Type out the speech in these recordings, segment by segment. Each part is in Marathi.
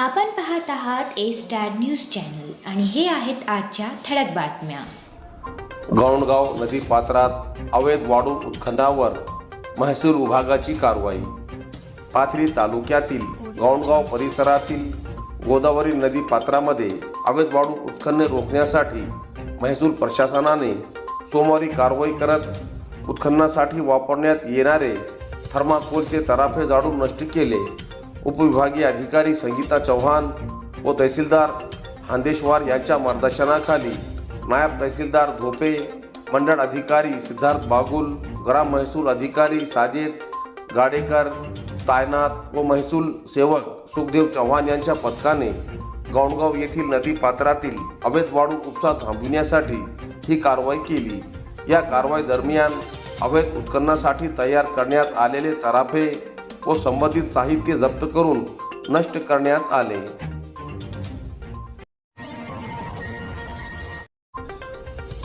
आपण पाहत आहात ए स्टार न्यूज चॅनल आणि हे आहेत आजच्या ठळक बातम्या. गौंडगाव नदी पात्रात अवैध वाळू उत्खननावर महसूल विभागाची कारवाई. पाथरी तालुक्यातील गौंडगाव परिसरातील गोदावरी नदी पात्रामध्ये अवैध वाळू उत्खनन रोखण्यासाठी महसूल प्रशासनाने सोमवारी कारवाई करत उत्खननासाठी वापरण्यात येणारे थर्माकोलचे तराफे जाळून नष्ट केले. उपविभागीय अधिकारी संगीता चव्हाण व तहसीलदार हांदेश्वर यांच्या मार्गदर्शनाखाली नायब तहसीलदार धोपे मंडळ अधिकारी सिद्धार्थ बागुल ग्राम महसूल अधिकारी साजेद गाडेकर तायनात व महसूल सेवक सुखदेव चव्हाण यांच्या पथकाने गौणगाव येथील नदी पात्रातील अवैध वाळू उपसा थांबविण्यासाठी ही कारवाई केली. या कारवाई दरम्यान अवैध उत्खननासाठी तयार करण्यात आलेले तराफे व संबंधित साहित्य जप्त करून नष्ट करण्यात आले.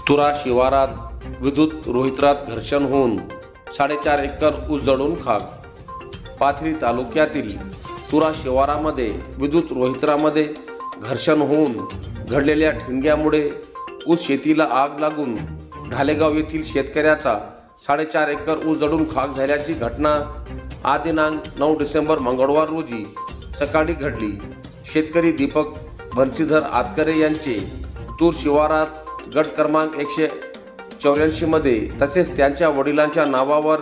तुरा शिवारात विद्युत रोहित्रात घर्षण होऊन साडेचार एकर ऊस जळून खाक. पाथरी तालुक्यातील तुरा शिवारामध्ये विद्युत रोहित्रामध्ये घर्षण होऊन घडलेल्या ठिणग्यामुळे ऊस शेतीला आग लागून ढालेगाव येथील शेतकऱ्याचा साडेचार एकर ऊस जळून खाक झाल्याची घटना आज दिनांक नऊ डिसेंबर मंगळवार रोजी सकाळी घडली. शेतकरी दीपक बन्सीधर आतकरे यांचे तूर शिवारात गट क्रमांक एकशे चौऱ्याऐंशीमध्ये तसेच त्यांच्या वडिलांच्या नावावर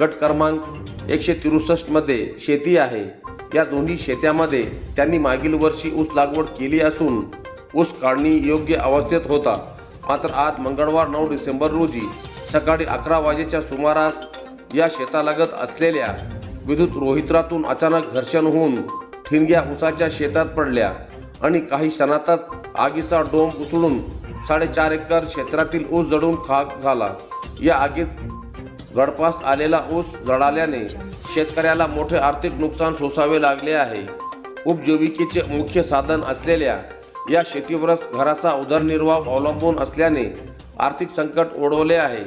गट क्रमांक एकशे तिरुसष्टमध्ये शेती आहे. या दोन्ही शेत्यामध्ये त्यांनी मागील वर्षी ऊस लागवड केली असून ऊस काढणी योग्य अवस्थेत होता. मात्र आज मंगळवार नऊ डिसेंबर रोजी सकाळी अकरा वाजेच्या सुमारास या शेतालगत असलेल्या विद्युत रोहित्रातून अचानक घर्षण होऊन ठिणग्या उसाच्या शेतात पडल्या आणि काही क्षणातच आगीचा डोंब उचलून साडेचार एकर क्षेत्रातील ऊस जळून खाक झाला. या आगीत गडपास आलेला ऊस जळाल्याने शेतकऱ्याला मोठे आर्थिक नुकसान सोसावे लागले आहे. उपजीविकेचे मुख्य साधन असलेल्या या शेतीवरच घराचा उदरनिर्वाह अवलंबून असल्याने आर्थिक संकट ओढवले आहे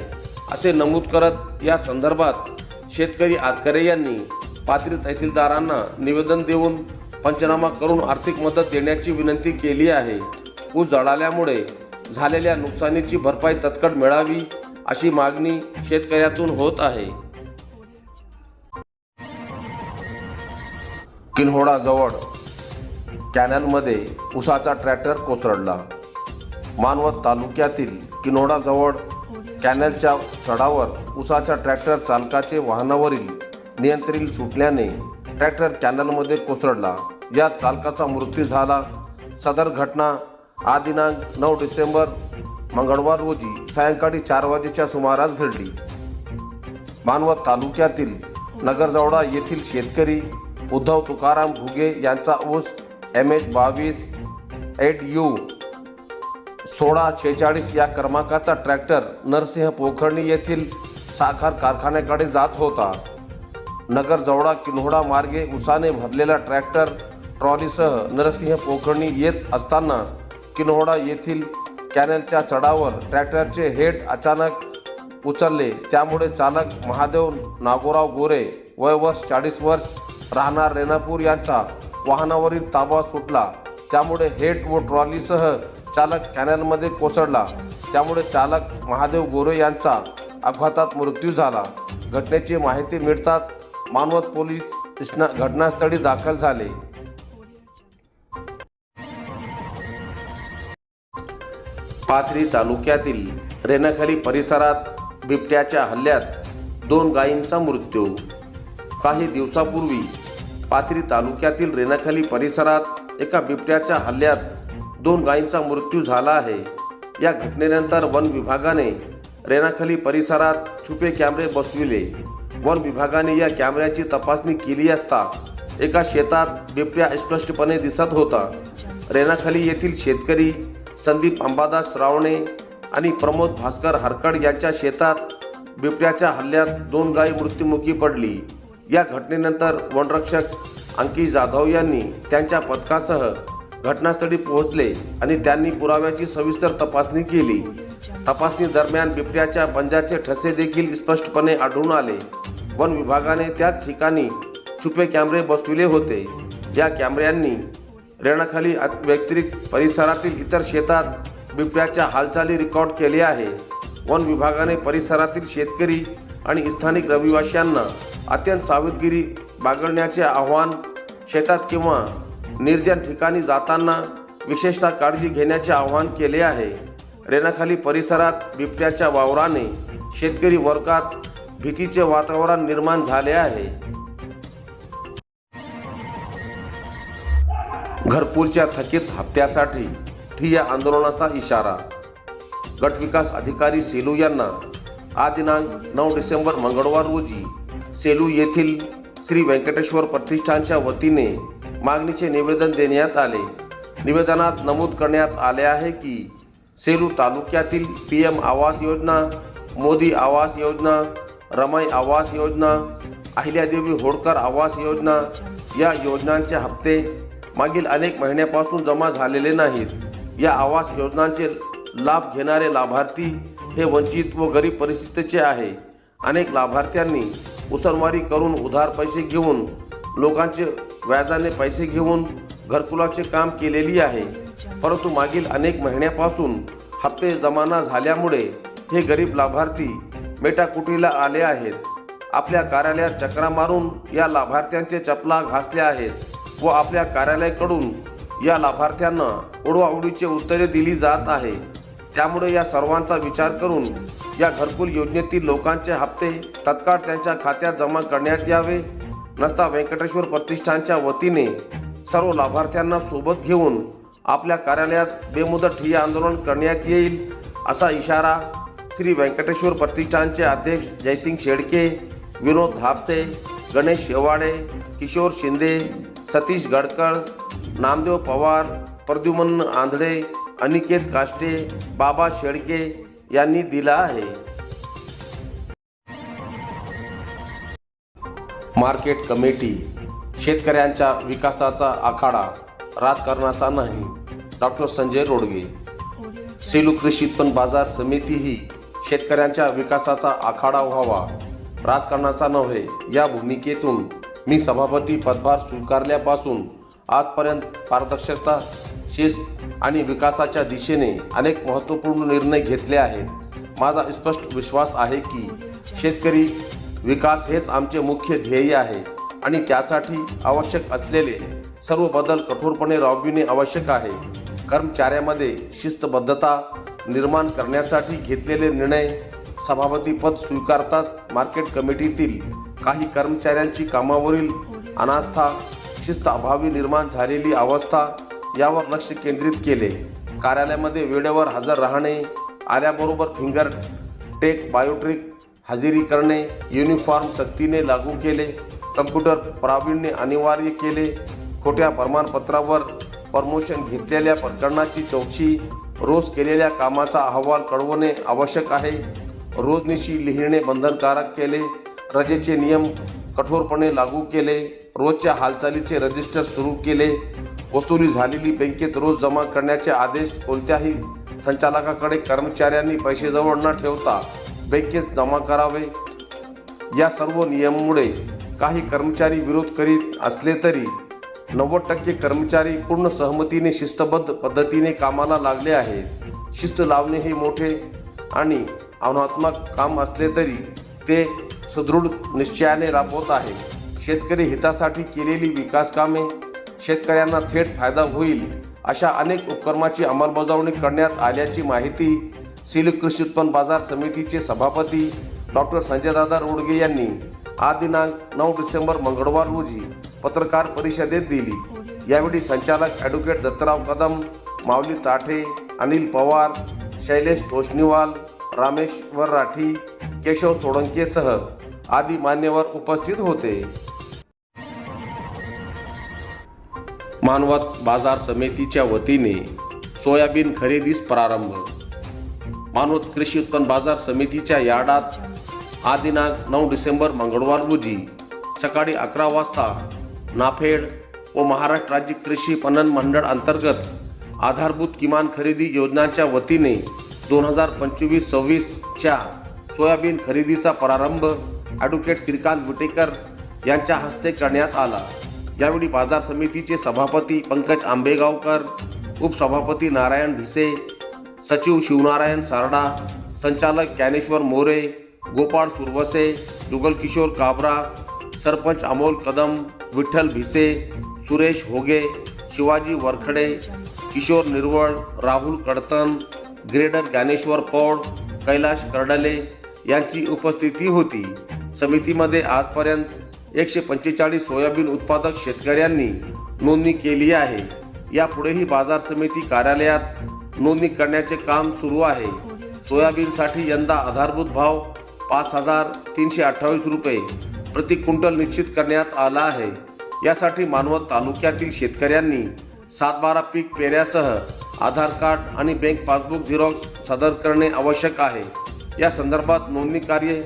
असे नमूद करत या संदर्भात शेतकरी आतकरे यांनी पात्र तहसीलदारांना निवेदन देऊन पंचनामा करून आर्थिक मदत देण्याची विनंती केली आहे. ऊस जळाल्यामुळे झालेल्या नुकसानीची भरपाई तत्काळ मिळावी अशी मागणी शेतकऱ्यातून होत आहे. किन्होडाजवळ कॅनलमध्ये उसाचा ट्रॅक्टर कोसळला. मानवत तालुक्यातील किन्होडाजवळ कॅनलच्या चढावर उसाच्या ट्रॅक्टर चालकाचे वाहनावरील नियंत्रण सुटल्याने ट्रॅक्टर कॅनलमध्ये कोसळला. या चालकाचा मृत्यू झाला. सदर घटना हा दिनांक नऊ डिसेंबर मंगळवार रोजी सायंकाळी चार वाजेच्या सुमारास घडली. मानवत तालुक्यातील नगरजवडा येथील शेतकरी उद्धव तुकाराम घुगे यांचा ऊस एम एच बावीस एट यू सोळा छेचाळीस या क्रमांकाचा ट्रॅक्टर नरसिंह पोखर्णी येथील साखर कारखान्याकडे जात होता. नगर जवळा किन्होडा मार्गे उसाने भरलेला ट्रॅक्टर ट्रॉलीसह नरसिंह पोखर्णी येत असताना किन्होडा येथील कॅनलच्या चढावर ट्रॅक्टरचे हेड अचानक उचलले. त्यामुळे चालक महादेव नागोराव गोरे वय वर्ष चाळीस वर्ष राहणार रेणापूर यांचा वाहनावरील ताबा सुटला. त्यामुळे हेड व ट्रॉलीसह चालक कॅनलमध्ये कोसळला. त्यामुळे चालक महादेव गोरे यांचा अपघातात मृत्यू झाला. घटनेची माहिती मिळताच मानवत पोलीस घटनास्थळी दाखल झाले. पाथरी तालुक्यातील रेणाखाली परिसरात बिबट्याच्या हल्ल्यात दोन गायींचा मृत्यू. काही दिवसापूर्वी पाथरी तालुक्यातील रेणाखाली परिसरात एका बिबट्याच्या हल्ल्यात दोन गायींचा मृत्यू झाला आहे. या घटनेनंतर वन विभागाने रेणाखाली परिसरात छुपे कॅमेरे बसविले. वन विभागाने या कॅमेऱ्याची तपासणी केली असता एका शेतात बिबट्या स्पष्टपणे दिसत होता. रेणाखाली येथील शेतकरी संदीप अंबादास रावणे आणि प्रमोद भास्कर हरकड यांच्या शेतात बिबट्याच्या हल्ल्यात दोन गायी मृत्युमुखी पडली. या घटनेनंतर वनरक्षक अंकित जाधव यांनी त्यांच्या पथकासह घटनास्थळी पोहोचले आणि त्यांनी पुराव्याची सविस्तर तपासणी केली. तपासणी दरम्यान बिबट्याच्या पंजाचे ठसे देखील स्पष्टपणे आढळून आले. वन विभागाने त्याच ठिकाणी छुपे कॅमेरे बसविले होते. या कॅमेऱ्यांनी रेणाखाली व्यतिरिक्त परिसरातील इतर शेतात बिबट्याच्या हालचाली रेकॉर्ड केले आहे. वन विभागाने परिसरातील शेतकरी आणि स्थानिक रहिवाशांना अत्यंत सावधगिरी बाळगण्याचे आव्हान शेतात किंवा निर्जन ठिकाणी जाताना विशेषतः काळजी घेण्याचे आवाहन केले आहे. रेणाखाली परिसरात बिबट्याच्या वावराने शेतकरी वर्गात भीतीचे वातावरण निर्माण झाले आहे. घरपूरच्या थकीत हप्त्यासाठी ठिया आंदोलनाचा इशारा. गटविकास अधिकारी सेलू यांना आज दिनांक नऊ डिसेंबर मंगळवार रोजी सेलू येथील श्री व्यंकटेश्वर प्रतिष्ठानच्या वतीने मागणीचे निवेदन देण्यात आले. निवेदनात नमूद करण्यात आले आहे की सेलू तालुक्यातील पी एम आवास योजना मोदी आवास योजना रमाई आवास योजना अहिल्यादेवी होळकर आवास योजना या योजनांचे हप्ते मागील अनेक महिन्यापासून जमा झालेले नाहीत. या आवास योजनांचे लाभ घेणारे लाभार्थी हे वंचित व गरीब परिस्थितीचे आहे. अनेक लाभार्थ्यांनी उसनवारी करून उधार पैसे घेऊन लोकांचे व्याजाने पैसे घेऊन घरकुलाचे काम केलेली आहे. परंतु मागील अनेक महिन्यापासून हप्ते जमाना झाल्यामुळे हे गरीब लाभार्थी मेटाकुटीला आले आहेत. आपल्या कार्यालयात चक्रा मारून या लाभार्थ्यांचे चपला घासल्या आहेत व आपल्या कार्यालयाकडून या लाभार्थ्यांना उडवाउडीची उत्तरे दिली जात आहे. त्यामुळे या सर्वांचा विचार करून या घरकुल योजनेतील लोकांचे हप्ते तत्काळ त्यांच्या खात्यात जमा करण्यात यावे नसता व्यंकटेश्वर प्रतिष्ठानच्या वतीने सर्व लाभार्थ्यांना सोबत घेऊन आपल्या कार्यालयात बेमुदत ठिय्या आंदोलन करण्यात येईल असा इशारा श्री व्यंकटेश्वर प्रतिष्ठानचे अध्यक्ष जयसिंग शेडके विनोद धापसे गणेश शेवाडे किशोर शिंदे सतीश गडकळ नामदेव पवार प्रद्युमन आंधळे अनिकेत काष्टे बाबा शेडके यांनी दिला आहे. मार्केट कमिटी शेतकऱ्यांच्या विकासाचा आखाडा राजकारणाचा नाही. डॉक्टर संजय रोडगे. सेलू कृषी उत्पन्न बाजार समिती ही शेतकऱ्यांच्या विकासाचा आखाडा व्हावा राजकारणाचा नव्हे. या भूमिकेतून मी सभापती पदभार स्वीकारल्यापासून आजपर्यंत पारदर्शकता शिस्त आणि विकासाच्या दिशेने अनेक महत्त्वपूर्ण निर्णय घेतले आहेत. माझा स्पष्ट विश्वास आहे की शेतकरी विकास हेच आमचे मुख्य ध्येय आहे आणि त्यासाठी आवश्यक असलेले सर्व बदल कठोरपणे राबविणे आवश्यक आहे. कर्मचाऱ्यामध्ये शिस्तबद्धता निर्माण करण्यासाठी घेतलेले निर्णय सभापतीपद स्वीकारताच मार्केट कमिटीतील काही कर्मचाऱ्यांची कामावरील अनास्था शिस्त अभावी निर्माण झालेली अवस्था यावर लक्ष केंद्रित केले. कार्यालयामध्ये वेळेवर हजर राहणे आल्याबरोबर फिंगर टेक बायोट्रिक हजेरी करणे युनिफॉर्म सक्तीने लागू केले कम्प्युटर प्रावीण्य अनिवार्य केले. खोट्या प्रमाणपत्रावर प्रमोशन घेतलेल्या प्रकरणाची चौकशी रोज केलेल्या कामाचा अहवाल कळवणे आवश्यक आहे. रोजनिशी लिहिणे बंधनकारक केले रजेचे नियम कठोरपणे लागू केले रोजच्या हालचालीचे रजिस्टर सुरू केले. वसुली झालेली बँकेत रोज जमा करण्याचे आदेश कोणत्याही संचालकाकडे कर्मचाऱ्यांनी पैसे जवळ न ठेवता बँकेत जमा करावे. या सर्व नियमामुळे काही कर्मचारी विरोध करीत असले तरी नव्वद टक्के कर्मचारी पूर्ण सहमतीने शिस्तबद्ध पद्धतीने कामाला लागले आहेत. शिस्त लावणे हे मोठे आणि आव्हानात्मक काम असले तरी ते सुदृढ निश्चयाने राबवत आहे शेतकरी हितासाठी केलेली विकास कामे शेतकऱ्यांना थेट फायदा होईल अशा अनेक उपक्रमाची अंमलबजावणी करण्यात आल्याची माहिती सिल कृषी उत्पन्न बाजार समितीचे सभापती डॉक्टर संजयदादा रोडगे यांनी आज दिनांक नऊ डिसेंबर मंगळवार रोजी पत्रकार परिषदेत दिली. यावेळी संचालक ॲडव्होकेट दत्तराव कदम माऊली ताठे अनिल पवार शैलेश तोष्णीवाल रामेश्वर राठी केशव सोळंकेसह आदी मान्यवर उपस्थित होते. मानवत बाजार समितीच्या वतीने सोयाबीन खरेदीस प्रारंभ मानवत कृषी उत्पन्न बाजार समितीच्या यार्डात आज दिनांक नऊ डिसेंबर मंगळवार रोजी सकाळी अकरा वाजता नाफेड व महाराष्ट्र राज्य कृषी पणन मंडळ अंतर्गत आधारभूत किमान खरेदी योजनांच्या वतीने दोन हजार पंचवीस सव्वीसच्या सोयाबीन खरेदीचा प्रारंभ ॲडव्होकेट श्रीकांत विटेकर यांच्या हस्ते करण्यात आला. यावेळी बाजार समितीचे सभापती पंकज आंबेगावकर उपसभापती नारायण भिसे सचिव शिवनारायण सारडा संचालक ज्ञानेश्वर मोरे गोपाळ सुरवसे जुगलकिशोर काबरा सरपंच अमोल कदम विठ्ठल भिसे सुरेश होगे शिवाजी वरखडे किशोर निर्वळ राहुल कडतन ग्रेडर ज्ञानेश्वर पौड कैलाश कर्डले यांची उपस्थिती होती. समितीमध्ये आजपर्यंत एकशे पंचेचाळीस सोयाबीन उत्पादक शेतकऱ्यांनी नोंदणी केली आहे. यापुढेही बाजार समिती कार्यालयात नोंदणी करण्याचे काम सुरू आहे. सोयाबीनसाठी यंदा आधारभूत भाव पाच हजार तीनशे अठ्ठावीस रुपये प्रति क्विंटल निश्चित करण्यात आला आहे. यासाठी मानवत तालुक्यातील शेतकऱ्यांनी सातबारा पीक पेऱ्यासह आधार कार्ड आणि बँक पासबुक झेरॉक्स सादर करणे आवश्यक आहे. या संदर्भात नोंदणी कार्य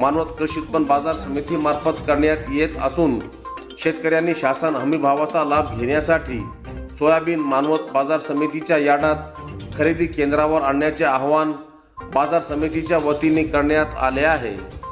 मानवत कृषी उत्पन्न बाजार समितीमार्फत करण्यात येत असून शेतकऱ्यांनी शासन हमी भावाचा लाभ घेण्यासाठी सोयाबीन मानवत बाजार समितीच्या यार्डात खरेदी केंद्रावर आणण्याचे आवाहन बाजार समितीच्या वतीने करण्यात आले आहे.